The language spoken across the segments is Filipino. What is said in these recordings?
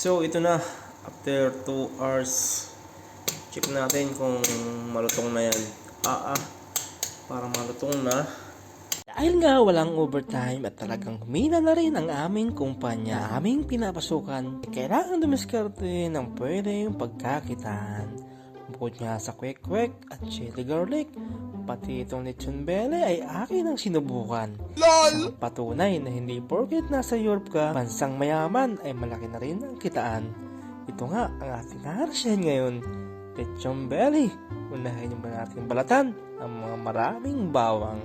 So, ito na. After 2 hours, check natin kung malutong na yan. Ah, ah. Para malutong na. Dahil nga walang overtime at talagang humina na rin ang aming kumpanya, aming pinapasukan, kailangan dumiskarte ng pwedeng pagkakitaan. Bukod nga sa kwek-kwek at chili garlic, pati itong lechon bele ay akin ang sinubukan. LOL! patunay na hindi porket nasa Europe ka, bansang mayaman ay malaki na rin ang kitaan. Ito nga ang ating naharasyan ngayon, lechon belly. Unahin yung ba natin balatan ang mga maraming bawang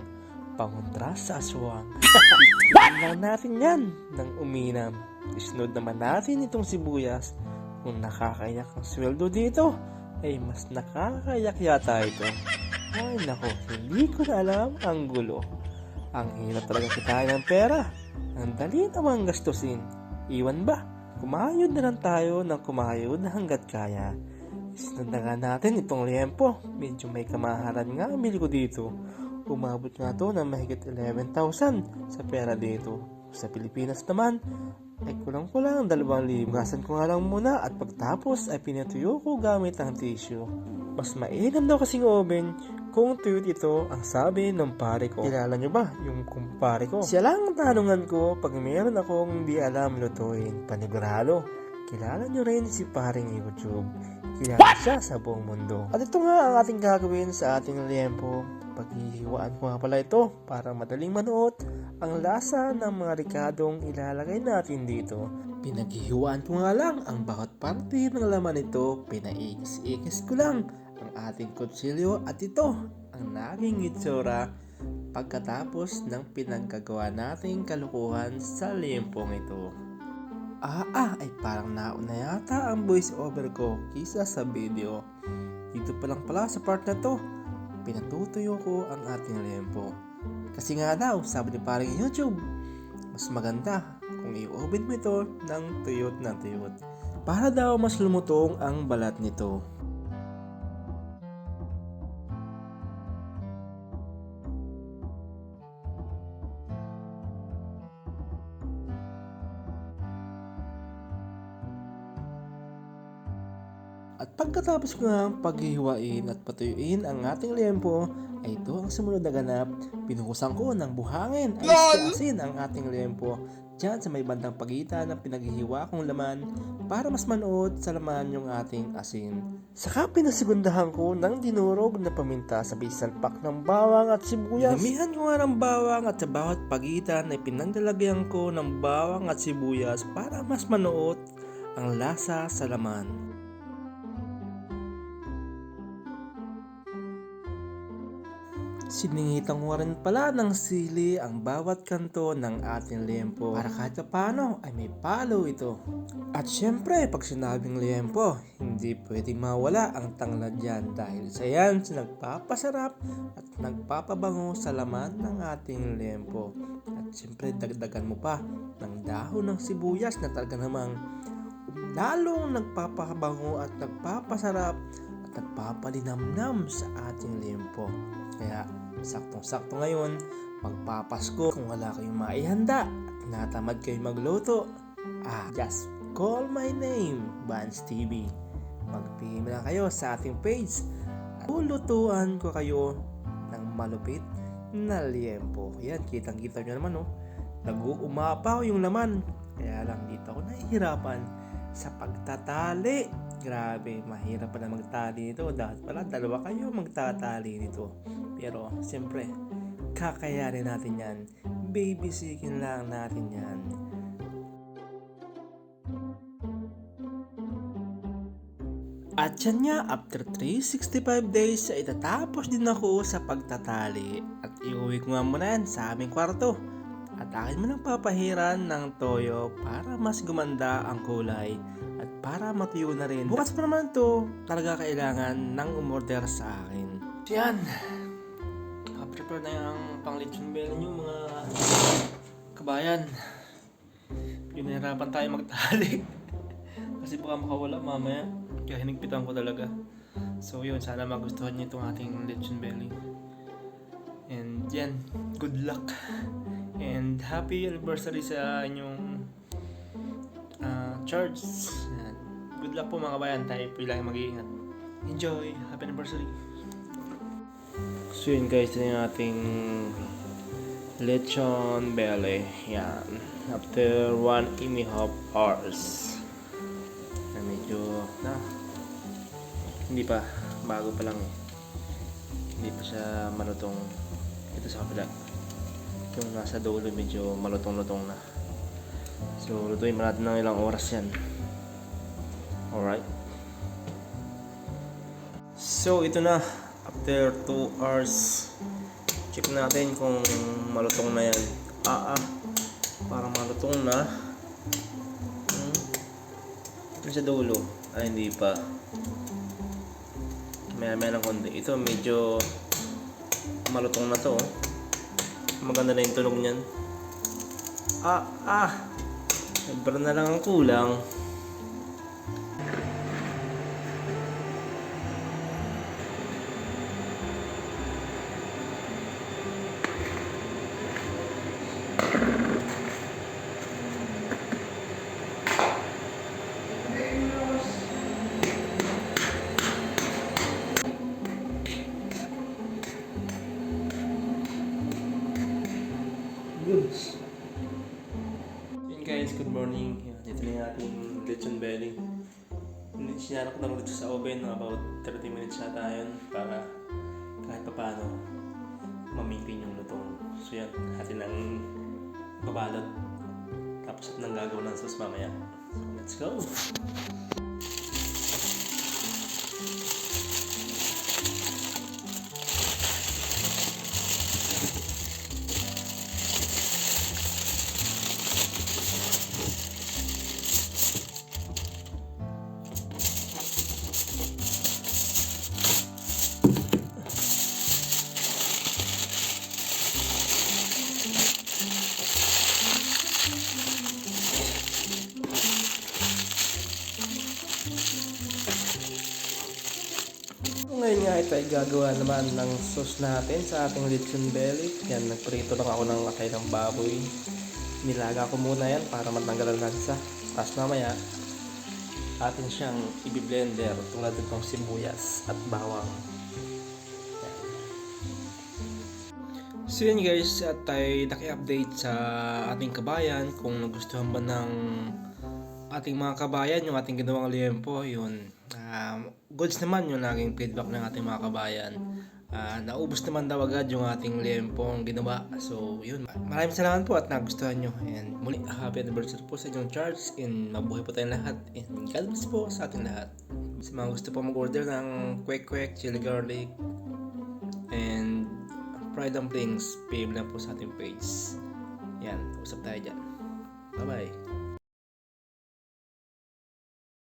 pangontras sa aswang. Tingnan natin yan ng uminam. Isunod naman natin itong sibuyas. Kung nakakayak ang sweldo dito, ay mas nakakayak yata ito. Ay nako, hindi ko na alam ang gulo. Ang hirap talaga kitain ng pera. Ang dali namang gastusin. Iwan ba? Kumayod na lang tayo ng kumayod na hanggat kaya. Nga natin itong liempo. Medyo may kamahalan nga ang ko dito. Umabot nga to ng mahigit 11,000 sa pera dito. Sa Pilipinas naman, ay kulang-kulang ang 2,000. Gasan ko nga lang muna at pagtapos ay pinatuyo ko gamit ang tissue. Mas mainam daw kasing oven kung tuyot ito ang sabi ng pare ko. Kilala nyo ba yung kumpare ko? Siya lang ang tanungan ko pag meron akong di alam lutuin. Panigurado. Kilala nyo rin si paring YouTube. Kilala siya sa buong mundo. At ito nga ang ating gagawin sa ating liempo. Paghihiwaan ko nga pala ito para madaling manuot ang lasa ng mga rikadong ilalagay natin dito. Pinaghihiwaan ko nga lang ang bawat parte ng laman nito. Pinaikis-ikis ko lang ang ating kutsilyo at ito ang naging itsura pagkatapos ng pinagkagawa nating kalukuhan sa liempong ito. Ah, ah, ay parang nauna yata ang voice over ko kisa sa video. Dito pa lang pala sa part na to, pinatutuyo ko ang ating lempo. Kasi nga daw, sabi ni parang YouTube, mas maganda kung i-oven mo ito ng tuyot na tuyot. Para daw mas lumutong ang balat nito. At pagkatapos ko nga paghihiwain at patuyuin ang ating liempo, ay ito ang sumunod na ganap. Pinuhusan ko ng buhangin ay asin ang ating liempo dyan sa may bandang pagitan ng pinaghihiwa kong laman para mas manood sa laman yung ating asin. Saka pinasigundahan ko ng dinurog na paminta sa bisalpak ng bawang at sibuyas. Damihan ko nga ng bawang at sa bawat pagitan ay pinaglalagyan ko ng bawang at sibuyas para mas manood ang lasa sa laman. Siningitan ko rin pala ng sili ang bawat kanto ng ating liempo para kahit paano ay may palo ito. At syempre, pag sinabing liempo, hindi pwedeng mawala ang tanglad yan dahil sa yan sa nagpapasarap at nagpapabango sa laman ng ating liempo. At syempre, dagdagan mo pa ng dahon ng sibuyas na talaga namang lalong nagpapabango at nagpapasarap at nagpapalinamnam sa ating liempo. Kaya saktong-sakto ngayon, magpapasko kung wala kayong maihanda at natamad kayo magluto. Ah, just call my name, Vance TV. Mag-PM lang kayo sa ating page at lulutuan ko kayo ng malupit na liempo. Yan, kitang-kita nyo naman, oh. Nag-uumapaw yung laman. Kaya lang dito ako nahihirapan sa pagtatali. Grabe, mahirap pala magtali nito. Dapat pala dalawa kayo magtatali nito. Pero, siyempre, kakayanin natin yan. Babysicking lang natin yan. At yan nga, after 365 days, ay itatapos din ako sa pagtatali. At iuwi ko nga muna yan sa aming kwarto. At akin mo nang papahiran ng toyo para mas gumanda ang kulay at para matuyo na rin. Bukas pa naman to, talaga kailangan ng umorder sa akin. So yan, prepare na yung pang lechon bell nyo mga kabayan. Pinahirapan tayo magtali. Kasi baka makawala mamaya. Kaya hinigpitan ko talaga. So yun, sana magustuhan niyo itong ating lechon belly. And yan, good luck. And happy anniversary sa inyong Yan. Good luck po mga kabayan. Tayo po lang mag-iingat. Enjoy! Happy anniversary! So yun guys, ito yung ating lechon belly. Yan. After one a half hours. Na medyo, na, hindi pa. Bago pa lang eh. Hindi pa siya malutong. Ito sa kabila. Yung nasa dulo medyo malutong-lutong na. So, lutuin mo natin ng ilang oras yan. Alright. So, ito na. After 2 hours, check natin kung malutong na yan. Ah, ah. Parang malutong na. Hmm. Ito sa dulo. Ay, hindi pa. Maya maya ng konti. Ito medyo malutong na to. oh. Maganda na yung tunog niyan. Ah, ah. Sobra na lang ang kulang. Guys, good morning. Ito na yung ating lechon belly. Sinara ko lang dito sa oven about 30 minutes yata yun para kahit pa paano mamitin yung lutong. So yan, atin lang babalot. Tapos at nang gagawin ng sauce mamaya. So let's go! Ngayon nga ito ay gagawa naman ng sauce natin sa ating lechon belly. Yan, nagprito lang ako ng atay ng baboy. Nilaga ko muna yan para matanggal ang lansa. Tapos mamaya, atin siyang i-blender tulad itong sibuyas at bawang. Yan. So yun guys, at tayo naki-update sa ating kabayan kung nagustuhan ba ng ating mga kabayan yung ating ginawang liempo, yun. Um, goods naman yung naging feedback ng ating mga kabayan. Ah, naubos naman daw agad yung ating liempo ang ginawa. So, yun. Maraming salamat po at nagustuhan nyo. And muli, happy anniversary po sa inyong charge and mabuhay po tayong lahat. And God bless po sa ating lahat. Sa mga gusto po mag-order ng kwek kwek, chili garlic, and fried dumplings, PM lang po sa ating page. Yan, usap tayo dyan. Bye-bye.